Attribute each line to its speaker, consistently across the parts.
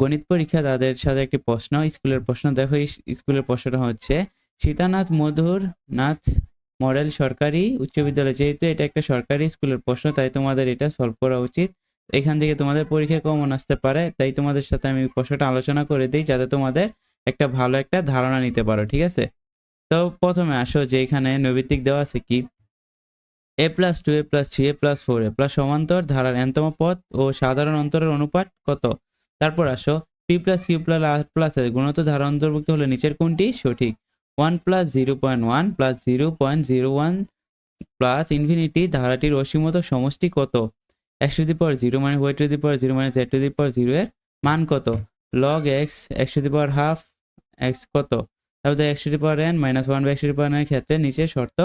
Speaker 1: গণিত পরীক্ষা তাদের সাথে একটি প্রশ্ন, স্কুলের প্রশ্ন। দেখো স্কুলের প্রশ্নটা হচ্ছে, সীতানাথ মধুর নাথ মডেল সরকারি উচ্চ বিদ্যালয়। যেহেতু এটা একটা সরকারি স্কুলের প্রশ্ন, তাই তোমাদের এটা সলভ করা উচিত। এখান থেকে তোমাদের পরীক্ষা কমন আসতে পারে, তাই তোমাদের সাথে আমি প্রশ্নটা আলোচনা করে দিই, যাতে তোমাদের একটা ভালো একটা ধারণা নিতে পারো, ঠিক আছে? তো প্রথমে আসো, যে এখানে নৈবিত্তিক দেওয়া আছে কি? A plus two, A plus three, A plus four, A plus সমান্তর, ধারার এনতম পথ ও সাধারণ অন্তরের অনুপাত কত? তারপর আসো P plus Q plus R plus এর গুণত ধারা অন্তর্ভুক্ত হলে নিচের কোনটি? সঠিক। One plus zero point one plus zero point zero one plus infinity ধারাটির অসীমত সমষ্টি কত? X to the power zero মানে Y to the power zero মানে Z to the power zero এর মান কত? Log X X to the power half X কত? তারপরে X to the power N minus one by X to the power এর ক্ষেত্রে নিচের শর্ত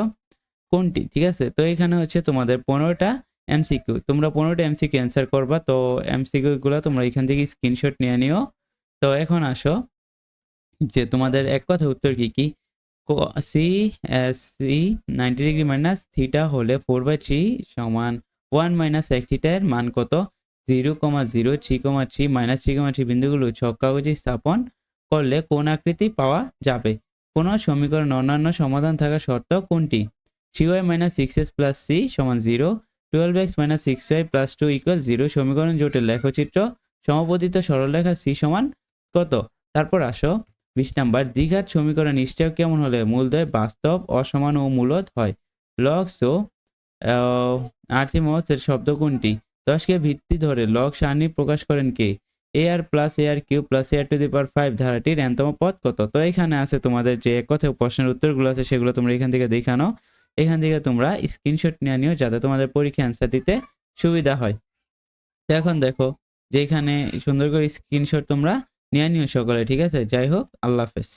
Speaker 1: কোনটি? ঠিক আছে? তো এখানে হচ্ছে তোমাদের পনেরোটা এমসিকিউ তোমরা পনেরোটা এমসিকিউ অ্যান্সার করবা, তো এমসিকিউ গুলো তোমরা এখান থেকে স্ক্রিনশট নিয়ে নিও। তো এখন আসো, যে তোমাদের এক কথা উত্তর কি কি? C S C ninety degree minus theta হলে ফোর বাই থ্রি সমান ওয়ান মাইনাস এক থিটার মান কত? Zero comma zero three comma three minus three comma three বিন্দুগুলো ছক কাগজে স্থাপন করলে কোন আকৃতি পাওয়া যাবে? কোন সমীকরণ অন্যান্য সমাধান থাকা শর্ত কোনটি? Three Y minus six S plus C সমান zero twelve X minus six Y plus two equal zero সমীকরণ জোটের লেখচিত্র সমপতিত সরলরেখা সি সমান কত? তারপর আসো, বিশ নাম্বার, দ্বিঘাত সমীকরণ নিশ্চয় কেমন হলে মূলদয় বাস্তব, অসমান ও মূলত হয়? লক্স ও আর্থিমস এর শব্দ কোনটি? দশকে ভিত্তি ধরে লগ সারণী প্রকাশ করেন কে? A R plus A R Q plus A R to the power five ধারাটির এনতম পদ কত? তো এখানে আছে তোমাদের যে এক প্রশ্নের উত্তরগুলো আছে সেগুলো তোমরা এখান থেকে দেখানো এখান থেকে তোমরা স্ক্রিনশট নিয়ে নিও যাতে তোমাদের পরীক্ষা অ্যান্সার দিতে সুবিধা হয়। তো এখন দেখো যে এখানে সুন্দর করে স্ক্রিনশট তোমরা নিয়ে নিও সকলে, ঠিক আছে? যাই হোক, আল্লাহ হাফেজ।